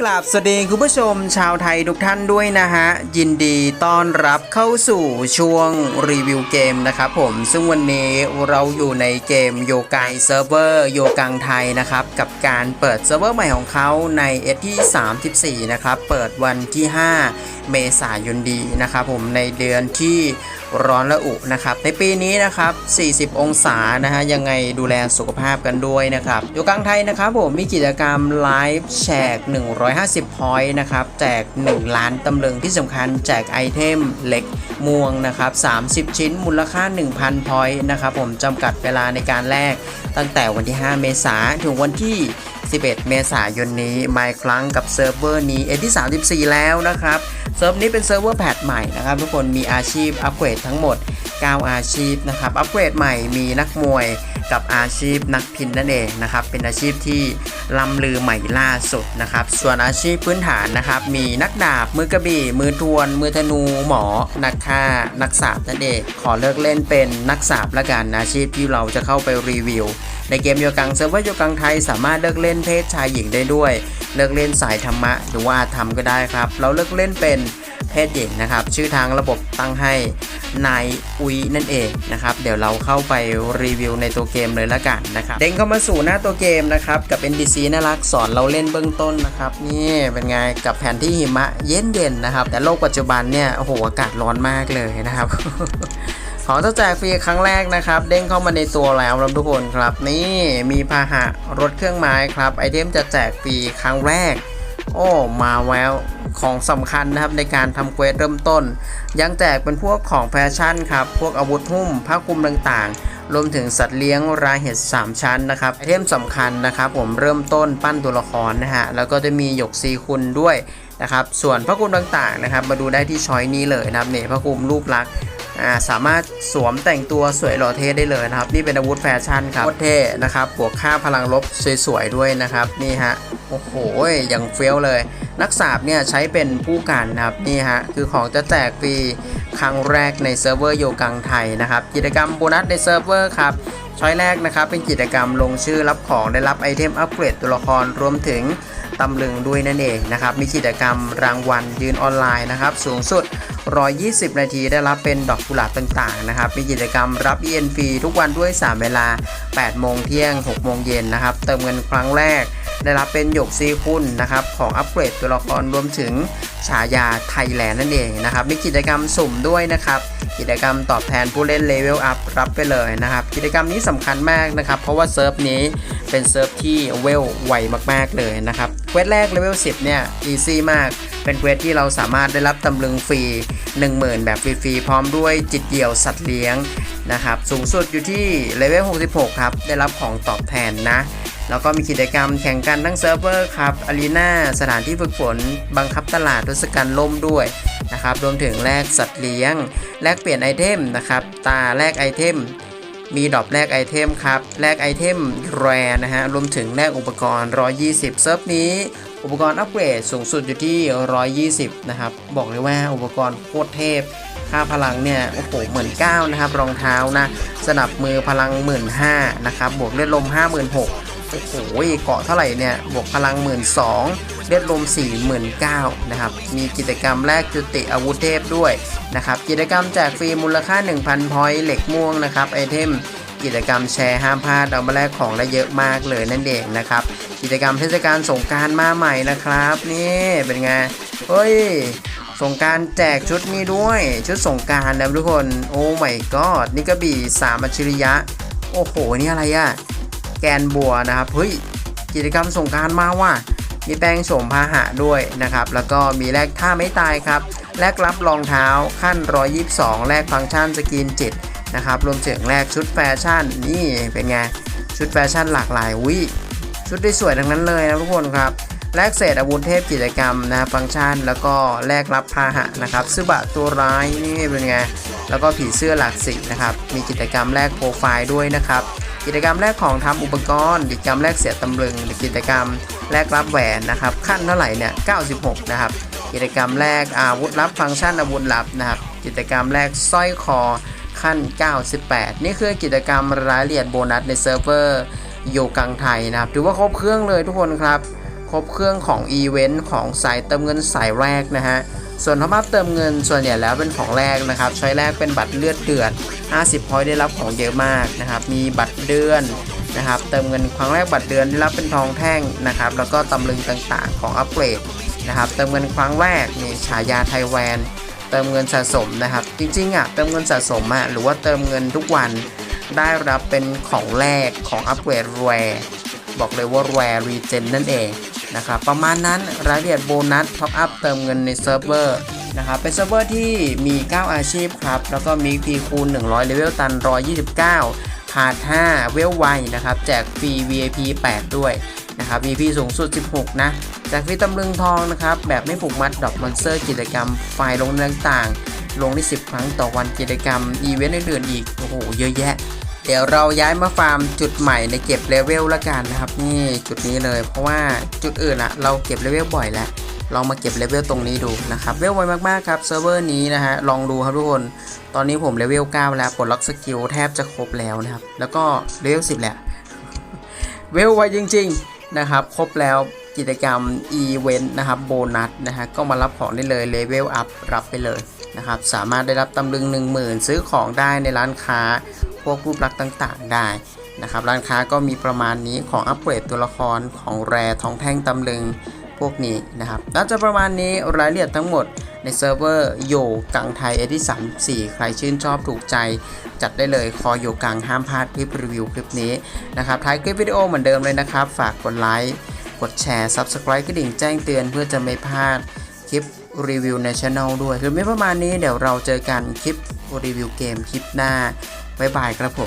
กราบสวัสดีคุณผู้ชมชาวไทยทุกท่านด้วยนะฮะ ยินดีต้อนรับเข้าสู่ช่วงรีวิวเกมนะครับผมซึ่งวันนี้เราอยู่ในเกมโยกายเซิร์ฟเวอร์โยกังไทยนะครับ กับการเปิดเซิร์ฟเวอร์ใหม่ของเขาในเอที่ 34 นะครับ เปิดวันที่ 5 เมษายนดีนะครับผมในเดือนที่ร้อนละอุนะครับในปีนี้นะครับ 40 องศานะฮะยังไงดูแลสุขภาพกันด้วยนะครับอยู่กลางไทยนะครับผมมีกิจกรรมไลฟ์แชก150 พอยต์นะครับแจก 1 ล้านตำลึงที่สำคัญแจกไอเทมเหล็กม่วงนะครับ 30 ชิ้นมูลค่า 1,000 พอยต์นะครับผมจำกัดเวลาในการแลกตั้งแต่วันที่ 5 เมษายนถึงวันที่ 11เมษายนนี้มาครั้งกับเซิร์ฟเวอร์นี้เอที่34 แล้วนะครับ เซิร์ฟนี้เป็นเซิร์ฟเวอร์แพทใหม่นะครับ ทุกคนมีอาชีพอัปเกรดทั้งหมด 9 อาชีพนะครับ อัปเกรดใหม่มีนักมวยกับอาชีพนักพินนั่นเองนะครับ เป็นอาชีพที่ล้ำลือใหม่ล่าสุดนะครับ ส่วนอาชีพพื้นฐานนะครับ มีนักดาบ มือกระบี่ มือทวน มือธนู หมอ นักฆ่า นักสาบนั่นเองขอเลิกเล่นเป็นนักสาบละกันอาชีพที่เราจะเข้าไปรีวิว ในเกมโยกังเซิร์ฟเวอร์โยกังไทยสามารถเลือกเล่นเพศชายหญิงได้ด้วย เลือกเล่นสายธรรมะหรือว่าธรรมก็ได้ครับ เราเลือกเล่นเป็นเพศหญิงนะครับ ชื่อทางระบบตั้งให้นายอุยนั่นเองนะครับ เดี๋ยวเราเข้าไปรีวิวในตัวเกมเลยละกันนะครับ เด้งเข้ามาสู่หน้าตัวเกมนะครับ กับ NPC น่ารักสอนเราเล่นเบื้องต้นนะครับ นี่เป็นไงกับแผนที่หิมะเย็นๆนะครับ แต่โลกปัจจุบันเนี่ยโอ้โหอากาศร้อนมากเลยนะครับ ของจะแจกฟรีครั้งแรกนะครับ เด้งเข้ามาในตัวแล้วครับทุกคนครับ นี่มีพาหะรถเครื่องไม้ครับ ไอเทมจะแจกฟรีครั้งแรก โอ้มาแววของสำคัญนะครับในการทำเควสเริ่มต้น ยังแจกเป็นพวกของแฟชั่นครับ พวกอาวุธหุ้มผ้าคลุมต่างๆ รวมถึงสัตว์เลี้ยงรายเห็ด3 ชั้นนะครับ ไอเทมสำคัญนะครับ ผมเริ่มต้นปั้นตัวละครนะฮะ แล้วก็จะมีหยกซีคุณด้วยนะครับ ส่วนผ้าคลุมต่างๆนะครับ มาดูได้ที่ช้อยนี้เลยนะครับเนี่ยผ้าคลุมรูปลักษณ์ อ่าสามารถสวมแต่งตัวสวยหล่อเท่ได้เลยนะครับ นี่เป็นอาวุธแฟชั่นครับโคตรเท่นะครับบวกค่าพลังลบสวยๆด้วยนะครับนี่ฮะโอ้โหอย่างเฟี้ยวเลย นักสาบเนี่ยใช้เป็นผู้กันนะครับนี่ฮะคือของจะแจกฟรีครั้งแรกในเซิร์ฟเวอร์โยกังไทยนะครับกิจกรรมโบนัสในเซิร์ฟเวอร์ครับช้อยแรกนะครับเป็นกิจกรรมลงชื่อรับของได้รับไอเทมอัปเกรดตัวละครรวมถึงตำลึงด้วยนั่นเองนะครับมีกิจกรรมรางวัลยืนออนไลน์นะครับสูงสุด 120 นาทีได้รับเป็นดอกกุหลาบต่างๆนะครับมีกิจกรรมรับ EN ฟรีทุกวันด้วย 3 เวลา 8 โมงเที่ยง 6 โมงเย็นนะครับ เติมเงินครั้งแรก ได้รับเป็นหยกซีคุณนะครับของอัปเกรดตัวละครรวมถึงฉายาไทยแลนด์นั่นเองนะครับมีกิจกรรมสุ่มด้วยนะครับกิจกรรมตอบแทนผู้เล่นเลเวลอัพรับไปเลยนะครับ กิจกรรมนี้สำคัญมากนะครับ เพราะว่าเซิร์ฟนี้เป็นเซิร์ฟที่เวลไวมากๆเลยนะครับเควสแรกเลเวล10 เนี่ยอีซี่มากเป็นเควสที่เราสามารถได้รับตำลึงฟรี 10,000 แบบฟรีๆพร้อมด้วยจิตเดี่ยวสัตว์เลี้ยงนะครับ สูงสุดอยู่ที่เลเวล 66 ครับ ได้รับของตอบแทนนะ แล้วก็มีกิจกรรมแข่งกันทั้งเซิร์ฟเวอร์ครับอารีนาสถานที่ฝึกฝน บังคับตลาดทศกัณฐ์ล่มด้วยนะครับ รวมถึงแลกสัตว์เลี้ยง แลกเปลี่ยนไอเทมนะครับ ตาแลกไอเทม มีดรอปแลกไอเทมครับ แลกไอเทมแรนะฮะ รวมถึงแลกอุปกรณ์ 120 เซิร์ฟนี้ อุปกรณ์อัปเกรดสูงสุดอยู่ที่ 120 นะครับ บอกเลยว่าอุปกรณ์โคตรเทพ ค่าพลังเนี่ย โอ้โหเหมือนเก้านะครับ รองเท้านะ สนับมือพลัง1 5ื่นนะครับ บวกเลือดลม 56,000โอ้โหเกาะเท่าไหร่เนี่ย บวกพลัง 1 2ื่นเลือดลม 49,000นะครับ มีกิจกรรมแลกจุติอาวุธเทพด้วยนะครับ กิจกรรมแจกฟรีมูลค่า 1,000 พอยต์เหล็กม่วงนะครับ ไอเทม กิจกรรมแชร์ห้ามพลาดเอามาแลกของได้เยอะมากเลยนั่นเองนะครับ กิจกรรมเทศกาลสงการมาใหม่นะครับ นี่เป็นไงเฮ้ยสงการแจกชุดนี้ด้วยชุดสงการนะทุกคนโอ้ไม่ก็นี่กระบี่สามอัจฉริยะ โอ้โหนี่อะไรอะแกนบัวนะครับเฮ้ยกิจกรรมสงการมาว่ะมีแปลงโฉมพาหะด้วยนะครับ แล้วก็มีแลกท่าไม่ตายครับ แลกรับรองเท้าขั้น 122 แลกฟังก์ชันสกินจิต นะครับรวมถึงแลกชุดแฟชั่นนี่เป็นไง ชุดแฟชั่นหลากหลายวิชุดได้สวยทั้งนั้นเลยนะทุกคนครับแลกเศษอาวุธเทพกิจกรรมนะฟังก์ชัน แล้วก็แลกรับพาหะนะครับซึบะตัวร้ายนี่เป็นไงแล้วก็ผีเสื้อหลากสีนะครับมีกิจกรรมแลกโปรไฟล์ด้วยนะครับกิจกรรมแลกของทำอุปกรณ์กิจกรรมแลกเสียตำลึงกิจกรรมแลกรับแหวนนะครับขั้นเท่าไหร่เนี่ย96 นะครับกิจกรรมแลกอาวุธลับฟังก์ชันอาวุธลับนะครับกิจกรรมแลกสร้อยคอ ขั้น 98 นี่คือกิจกรรมรายละเอียดโบนัสในเซิร์ฟเวอร์โยกังไทยนะครับถือว่าครบเครื่องเลยทุกคนครับครบเครื่องของอีเวนต์ของสายเติมเงินสายแรกนะฮะส่วนท็อปอัพเติมเงินส่วนใหญ่แล้วเป็นของแรกนะครับ ใช้แรกเป็นบัตรเลือดเดือด 50พอยต์ได้รับของเยอะมากนะครับ มีบัตรเดือนนะครับ เติมเงินครั้งแรกบัตรเดือนได้รับเป็นทองแท่งนะครับ แล้วก็ตำลึงต่างๆ ของอัปเกรดนะครับ เติมเงินครั้งแรกมีฉายาไทยแวน เติมเงินสะสมนะครับ จริงๆอะเติมเงินสะสมอะหรือว่าเติมเงินทุกวันได้รับเป็นของแรกของอัปเกรดแวร์บอกเลยว่าแวร์รีเจนนั่นเองนะครับประมาณนั้นรายละเอียดโบนัสท็อปอัพเติมเงินในเซิร์ฟเวอร์นะครับเป็นเซิร์ฟเวอร์ที่มี 9 อาชีพครับ แล้วก็มีพีคูณ 100เลเวลตัน 129ขาด5เวลไวนะครับ แจกฟรี VIP 8 ด้วยนะครับ VIP สูงสุด 16 นะ แจกฟรีตำลึงทองนะครับ แบบไม่ผูกมัดดอกมอนสเตอร์กิจกรรมไฟล์ลงต่างๆ ลงได้ 10 ครั้งต่อวันกิจกรรม อีเวนต์อื่นๆอีก โอ้โห เยอะแยะ เดี๋ยวเราย้ายมาฟาร์มจุดใหม่ในเก็บเลเวลละกันนะครับ นี่จุดนี้เลย เพราะว่าจุดอื่นอะเราเก็บเลเวลบ่อยแล้วลองมาเก็บเลเวลตรงนี้ดูนะครับเวลไวมากๆครับเซิร์ฟเวอร์นี้นะฮะลองดูครับทุกคน ตอนนี้ผมเลเวล9แล้วปลดล็อกสกิลแทบจะครบแล้วนะครับ แล้วก็เลเวล10แหละเวลไวจริง ๆ นะครับ ครบแล้ว กิจกรรมอีเวนต์นะครับโบนัสนะฮะก็มารับของได้เลยเลเวลอัพรับไปเลยนะครับสามารถได้รับตำลึง 10,000 ซื้อของได้ในร้านค้า พวกรูปลักษณ์ต่างๆได้นะครับร้านค้าก็มีประมาณนี้ของอัปเกรดตัวละครของแรทองแท่งตำลึงพวกนี้นะครับน่าจะประมาณนี้รายละเอียดทั้งหมดในเซิร์ฟเวอร์โยกังไทยเอที่34 ใครชื่นชอบถูกใจ จัดได้เลยคอโยกังห้ามพลาดคลิปรีวิวคลิปนี้นะครับท้ายคลิปวิดีโอเหมือนเดิมเลยนะครับ ฝากกดไลค์ กดแชร์ Subscribe กระดิ่งแจ้งเตือนเพื่อจะไม่พลาดคลิปรีวิวในช่องด้วย คือไม่ประมาณนี้เดี๋ยวเราเจอกันคลิปรีวิวเกมคลิปหน้าบ๊ายบายครับผม